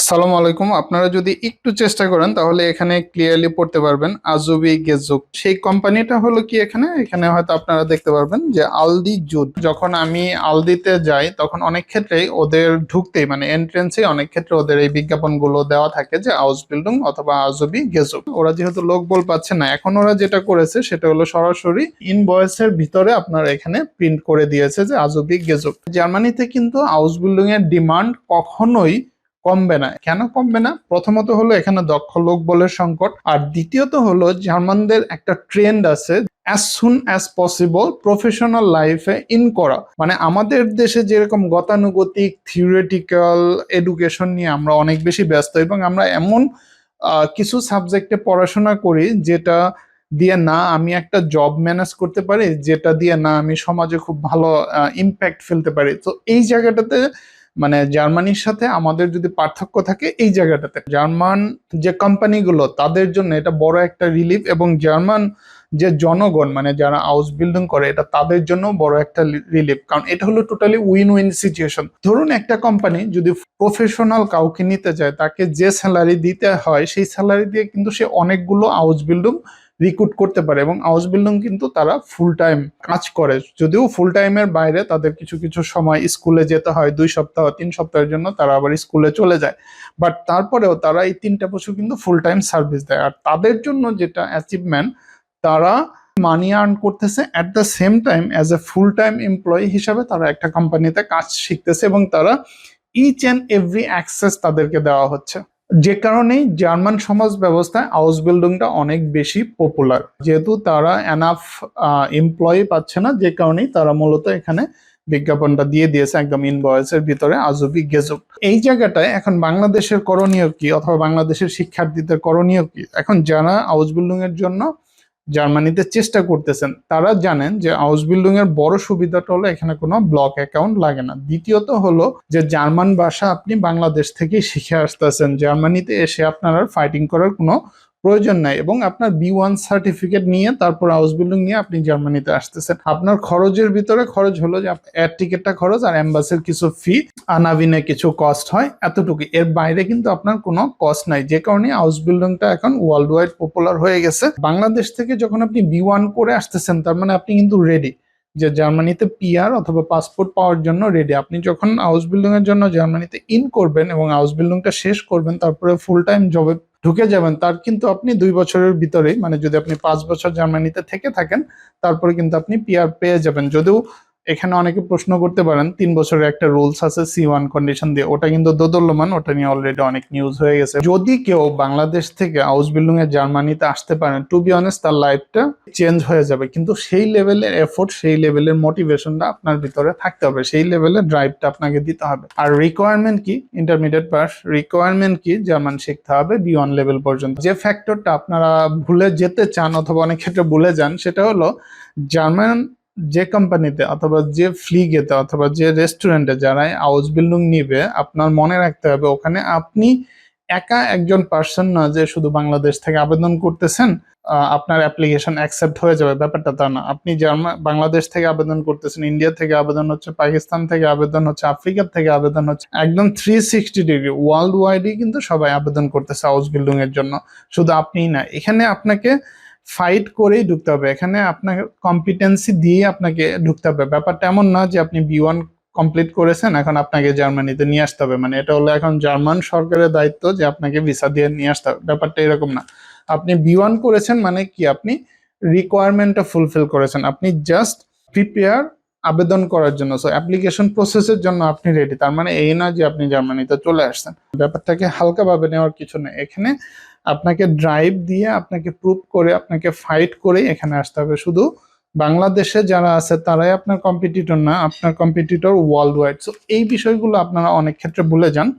আসসালামু আলাইকুম। আপনারা যদি একটু চেষ্টা করেন, তাহলে এখানে ক্লিয়ারলি পড়তে পারবেন আজুবি গেজুক। সেই কোম্পানিটা হলো কি এখানে? এখানে হয়তো আপনারা দেখতে পারবেন যে আলদি জুট। যখন আমি আলদিতে যাই, তখন অনেক ক্ষেত্রেই ওদের ঢুকতেই মানে এন্ট্রেন্সে অনেক ক্ষেত্রে ওদের এই বিজ্ঞাপনগুলো দেওয়া থাকে যে হাউস বিল্ডিং অথবা আজুবি গেজুক। ওরা যেহেতু লোক বল পাচ্ছে না, এখন ওরা যেটা করেছে, সেটা হলো সরাসরি ইনভয়েসের ভিতরে আপনারা এখানে প্রিন্ট করে দিয়েছে যে আজুবি গেজুক। জার্মানিতে কিন্তু হাউস বিল্ডিং এর ডিমান্ড কখনোই কমবে না। কেন কমবে না? প্রথমত হলো এখানে দক্ষ লোক বলের সংকট। আর দ্বিতীয়ত হলো জার্মানদের একটা ট্রেন্ড আছে as soon as possible professional লাইফে ইন করা। মানে আমাদের দেশে যেরকম গতানুগতিক থিওরিটিক্যাল এডুকেশন নিয়ে আমরা অনেক বেশি ব্যস্ত এবং আমরা এমন কিছু সাবজেক্টে পড়াশোনা করি যেটা দিয়ে না আমি একটা জব ম্যানেজ করতে পারি, যেটা দিয়ে না আমি সমাজে খুব ভালো ইম্প্যাক্ট ফেলতে পারি। তো এই জায়গাটাতে মানে জার্মানির সাথে আমাদের যদি পার্থক্য থাকে এই জায়গাটাতে। জার্মান যে কোম্পানিগুলো তাদের জন্য এটা বড় একটা রিলিফ এবং জার্মান যে জনগণ মানে যারা হাউস বিল্ডিং করে, এটা তাদের জন্য বড় একটা রিলিফ কারণ এটা হলো টোটালি উইন উইন সিচুয়েশন ধরুন একটা কোম্পানি যদি প্রফেশনাল কাউকে নিতে চায়, তাকে যে স্যালারি দিতে হয়, সেই স্যালারি দিয়ে কিন্তু সে অনেকগুলো হাউস বিল্ডিং রিক্রুট করতে পারে এবং হাউস বিল্ডিং কিন্তু তারা ফুল টাইম কাজ করে। যদিও ফুল টাইমের বাইরে তাদের কিছু কিছু সময় স্কুলে যেতে হয়, দুই সপ্তাহ, তিন সপ্তাহের জন্য তারা আবার স্কুলে চলে যায়। বাট তারপরেও তারা এই তিনটা বছর কিন্তু ফুল টাইম সার্ভিস দেয়। আর তাদের জন্য যেটা অ্যাচিভমেন্ট তারা মানি আর্ন করতেছে at the same time as a full time employee হিসাবে তারা একটা কোম্পানিতে কাজ শিখতেছে এবং তারা ইচ অ্যান্ড এভরি অ্যাক্সেস তাদেরকে দেওয়া হচ্ছে। যে কারণে জার্মান সমাজ ব্যবস্থায় হাউস বিল্ডিংটা অনেক বেশি পপুলার যেহেতু তারা এনাফ এমপ্লয়ি পাচ্ছে না, যে কারণেই তারা মূলত এখানে বিজ্ঞাপনটা দিয়ে দিয়েছে একদম ইনভয়েসের ভিতরে, আজবি গেজুক। এই জায়গাটায় এখন বাংলাদেশের করণীয় কি? অথবা বাংলাদেশের শিক্ষার্থীদের করণীয় কি? এখন যারা হাউস বিল্ডিং এর জন্য জার্মানিতে চেষ্টা করতেছেন, তারা জানেন যে হাউস বিল্ডিং এর বড় সুবিধাটা হলো এখানে কোনো ব্লক অ্যাকাউন্ট লাগে না। দ্বিতীয়ত হলো যে জার্মান ভাষা আপনি বাংলাদেশ থেকেই শিখে আসতেছেন। জার্মানিতে এসে আপনার ফাইটিং করার কোনো প্রয়োজন নাই এবং আপনার বি ওয়ান সার্টিফিকেট নিয়ে তারপর হাউস বিল্ডিং নিয়ে আপনি জার্মানিতে আসতেছেন। আপনার খরচের ভিতরে খরচ হলো যে এয়ার টিকিটটা খরচ আর এম্বাসির কিছু ফি আনাবিনে কিছু কস্ট হয় এতটুকু এর বাইরে কিন্তু আপনার কোনো কস্ট নাই। যে কারণে হাউস বিল্ডিংটা এখন ওয়ার্ল্ড ওয়াইড পপুলার হয়ে গেছে। বাংলাদেশ থেকে যখন আপনি বি ওয়ান করে আসতেছেন, তার মানে আপনি কিন্তু রেডি যে জার্মানিতে পিআর অথবা পাসপোর্ট পাওয়ার জন্য রেডি আপনি যখন হাউস বিল্ডিং এর জন্য জার্মানিতে ইন করবেন এবং হাউস বিল্ডিংটা শেষ করবেন, তারপরে ফুল টাইম জবে ঢুকে যাবেন, তার কিন্তু আপনি দুই বছরের ভিতরেই মানে যদি আপনি পাঁচ বছর জার্মানিতে থেকে থাকেন, তারপরে কিন্তু আপনি পিআর পেয়ে যাবেন। যদিও এখানে অনেকে প্রশ্ন করতে পারেন, তিন বছরের একটা রুলস আছে সি ওয়ান কন্ডিশন দিয়ে। ওটা কিন্তু দোদল্যমান, ওটা নিয়ে অলরেডি অনেক নিউজ হয়ে গেছে। যদি কেউ বাংলাদেশ থেকে হাউস বিল্ডিং এর জার্মানিতে আসতে পারেন টু বি অনেস্ট তার লাইফটা চেঞ্জ হয়ে যাবে। কিন্তু সেই লেভেলের এফোর্ট সেই লেভেলের মোটিভেশনটা আপনার ভিতরে থাকতে হবে। সেই লেভেলের ড্রাইভটা আপনাকে দিতে হবে। আর রিকোয়ারমেন্ট কি? ইন্টারমিডিয়েট পাস রিকোয়ারমেন্ট কি? জার্মান শিখতে হবে বি ওয়ান লেভেল পর্যন্ত। যে ফ্যাক্টরটা আপনারা ভুলে যেতে চান অথবা অনেক ক্ষেত্রে ভুলে যান, সেটা হলো জার্মান যে কোম্পানিতে অথবা যে ফ্লিগেতে অথবা যে রেস্টুরেন্টে যারা হাউস বিল্ডিং নিবে, আপনার মনে রাখতে হবে ওখানে আপনি একা একজন পার্সন না যে শুধু বাংলাদেশ থেকে আবেদন করতেছেন আপনার অ্যাপ্লিকেশন অ্যাকসেপ্ট হয়ে যাবে। ব্যাপারটা তা না। আপনি জার্মান বাংলাদেশ থেকে আবেদন করতেছেন ইন্ডিয়া থেকে আবেদন হচ্ছে পাকিস্তান থেকে আবেদন হচ্ছে আফ্রিকা থেকে আবেদন হচ্ছে, একদম থ্রি সিক্সটি ডিগ্রি ওয়ার্ল্ড ওয়াইডই কিন্তু সবাই আবেদন করতেছে হাউস বিল্ডিং এর জন্য। শুধু আপনিই না, এখানে আপনাকে ফাইট করেই ঢুকতে হবে। এখানে আপনার কম্পিটেন্সি দিয়ে আপনাকে ঢুকতে হবে। ব্যাপারটা এমন না যে আপনি বি ওয়ান কমপ্লিট করেছেন, এখন আপনাকে জার্মানিতে নিয়ে আসতে হবে। মানে এটা হলো এখন জার্মান সরকারের দায়িত্ব যে আপনাকে ভিসা দিয়ে নিয়ে আসতে হবে। ব্যাপারটা এরকম না। আপনি বি ওয়ান করেছেন মানে কি? আপনি রিকোয়ারমেন্টটা ফুলফিল করেছেন। আপনি জাস্ট প্রিপেয়ার আবেদন করার জন্য। সো অ্যাপ্লিকেশন প্রসেসের জন্য আপনি রেডি তার মানে এই না যে আপনি জার্মানিতে চলে আসছেন। ব্যাপারটাকে হালকাভাবে নেওয়ার কিছু নেই। এখানে আপনাকে ড্রাইভ দিয়ে আপনাকে প্রুফ করে, আপনাকে ফাইট করে এখানে আসতে হবে। শুধু বাংলাদেশে যারা আছে, তারাই আপনার কম্পিটিটর না। আপনার কম্পিটিটর ওয়ার্ল্ড ওয়াইড সো এই বিষয়গুলো আপনারা অনেক ক্ষেত্রে ভুলে যান।